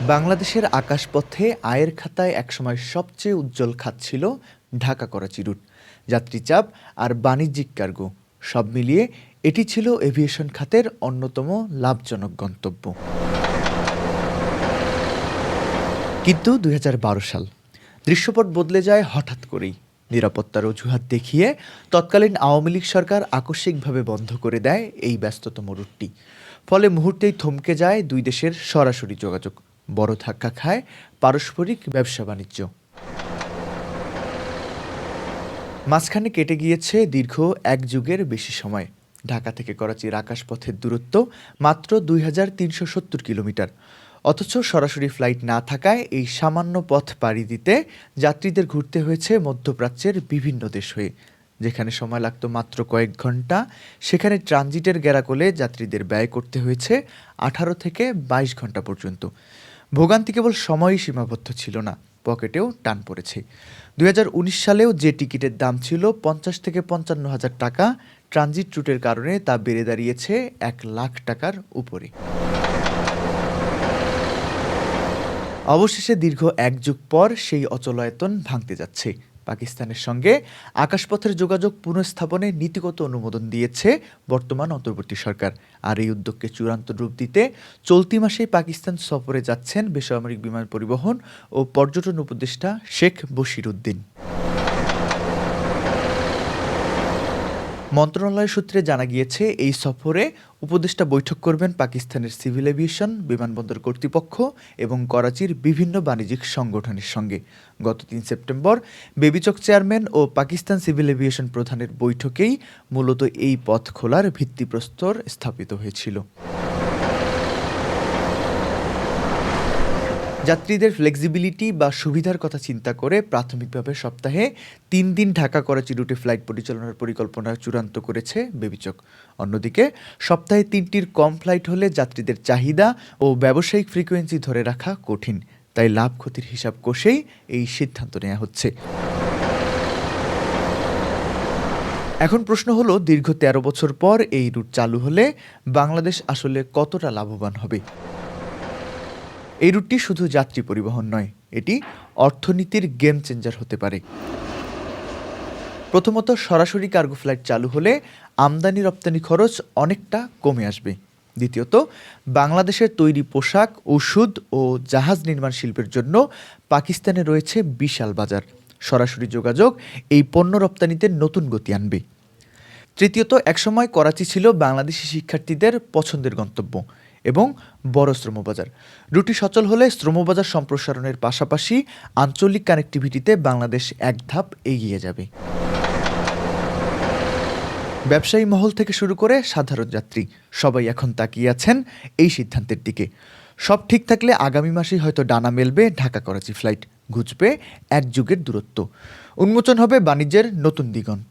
বাংলাদেশের আকাশপথে আয়ের খাতায় একসময় সবচেয়ে উজ্জ্বল খাত ছিল ঢাকা করাচি রুট। যাত্রীচাপ আর বাণিজ্যিক কার্গো, সব মিলিয়ে এটি ছিল এভিয়েশন খাতের অন্যতম লাভজনক গন্তব্য। কিন্তু দুই হাজার বারো সাল, দৃশ্যপট বদলে যায় হঠাৎ করেই। নিরাপত্তার অজুহাত দেখিয়ে তৎকালীন আওয়ামী লীগ সরকার আকস্মিকভাবে বন্ধ করে দেয় এই ব্যস্ততম রুটটি। ফলে মুহূর্তেই থমকে যায় দুই দেশের সরাসরি যোগাযোগ। বড় ধাক্কা খায় পারস্পরিক ব্যবসা বাণিজ্য। মাঝখানে কেটে গিয়েছে দীর্ঘ এক যুগের বেশি সময়। ঢাকা থেকে করাচির আকাশপথের দূরত্ব মাত্র দুই হাজার তিনশো সত্তর কিলোমিটার। অথচ সরাসরি ফ্লাইট না থাকায় এই সামান্য পথ পাড়ি দিতে যাত্রীদের ঘুরতে হয়েছে মধ্যপ্রাচ্যের বিভিন্ন দেশ হয়ে। যেখানে সময় লাগতো মাত্র কয়েক ঘণ্টা, সেখানে ট্রানজিটের গেরাকলে যাত্রীদের ব্যয় করতে হয়েছে আঠারো থেকে বাইশ ঘণ্টা পর্যন্ত। ভোগান্তি কেবল সময়ই সীমাবদ্ধ ছিল না, পকেটেও টান পড়েছে। দুই হাজার উনিশ সালেও যে টিকিটের দাম ছিল পঞ্চাশ থেকে পঞ্চান্ন হাজার টাকা, ট্রানজিট রুটের কারণে তা বেড়ে দাঁড়িয়েছে এক লাখ টাকার উপরে। অবশেষে দীর্ঘ এক যুগ পর সেই অচলায়তন ভাঙতে যাচ্ছে। পাকিস্তানের সঙ্গে আকাশপথের যোগাযোগ পুনঃস্থাপনে নীতিগত অনুমোদন দিয়েছে বর্তমান অন্তর্বর্তী সরকার। আর এই উদ্যোগকে চূড়ান্ত রূপ দিতে চলতি মাসে পাকিস্তান সফরে যাচ্ছেন বেসামরিক বিমান পরিবহন ও পর্যটন উপদেষ্টা শেখ বশির উদ্দিন। মন্ত্রণালয় সূত্রে জানা গিয়েছে, এই সফরে উপদেষ্টা বৈঠক করবেন পাকিস্তানের সিভিল এভিয়েশন, বিমানবন্দর কর্তৃপক্ষ এবং করাচির বিভিন্ন বাণিজ্যিক সংগঠনের সঙ্গে। গত তিন সেপ্টেম্বর, বেবিচক চেয়ারম্যান ও পাকিস্তান সিভিল এভিয়েশন প্রধানের বৈঠকেই মূলত এই পথ খোলার ভিত্তিপ্রস্তর স্থাপিত হয়েছিল। যাত্রীদের ফ্লেক্সিবিলিটি বা সুবিধার কথা চিন্তা করে প্রাথমিকভাবে সপ্তাহে তিন দিন ঢাকা করাচি রুটে ফ্লাইট পরিচালনার পরিকল্পনা চূড়ান্ত করেছে বেবিচক। অন্যদিকে, সপ্তাহে তিনটির কম ফ্লাইট হলে যাত্রীদের চাহিদা ও ব্যবসায়িক ফ্রিকোয়েন্সি ধরে রাখা কঠিন। তাই লাভ ক্ষতির হিসাব কষেই এই সিদ্ধান্ত নেওয়া হচ্ছে। এখন প্রশ্ন হলো, দীর্ঘ তেরো বছর পর এই রুট চালু হলে বাংলাদেশ আসলে কতটা লাভবান হবে? এই রুটটি শুধু যাত্রী পরিবহন নয়, এটি অর্থনীতির গেম চেঞ্জার হতে পারে। প্রথমত, সরাসরি কার্গো ফ্লাইট চালু হলে আমদানি রপ্তানি খরচ অনেকটা কমে আসবে। দ্বিতীয়ত, বাংলাদেশের তৈরি পোশাক, ওষুধ ও জাহাজ নির্মাণ শিল্পের জন্য পাকিস্তানে রয়েছে বিশাল বাজার। সরাসরি যোগাযোগ এই পণ্য রপ্তানিতে নতুন গতি আনবে। তৃতীয়ত, একসময় করাচি ছিল বাংলাদেশি শিক্ষার্থীদের পছন্দের গন্তব্য। এবং বড় শ্রমবাজার। রুটি সচল হলে শ্রমবাজার সম্প্রসারণের পাশাপাশি আঞ্চলিক কানেক্টিভিটিতে বাংলাদেশ এক ধাপ এগিয়ে যাবে। ব্যবসায়ী মহল থেকে শুরু করে সাধারণ যাত্রী সবাই এখন তাকিয়ে আছেন এই সিদ্ধান্তের দিকে। সব ঠিক থাকলে আগামী মাসেই হয়তো ডানা মেলবে ঢাকা করাচি ফ্লাইট। ঘুচবে এক যুগের দূরত্ব। উন্মোচন হবে বাণিজ্যের নতুন দিগন্ত।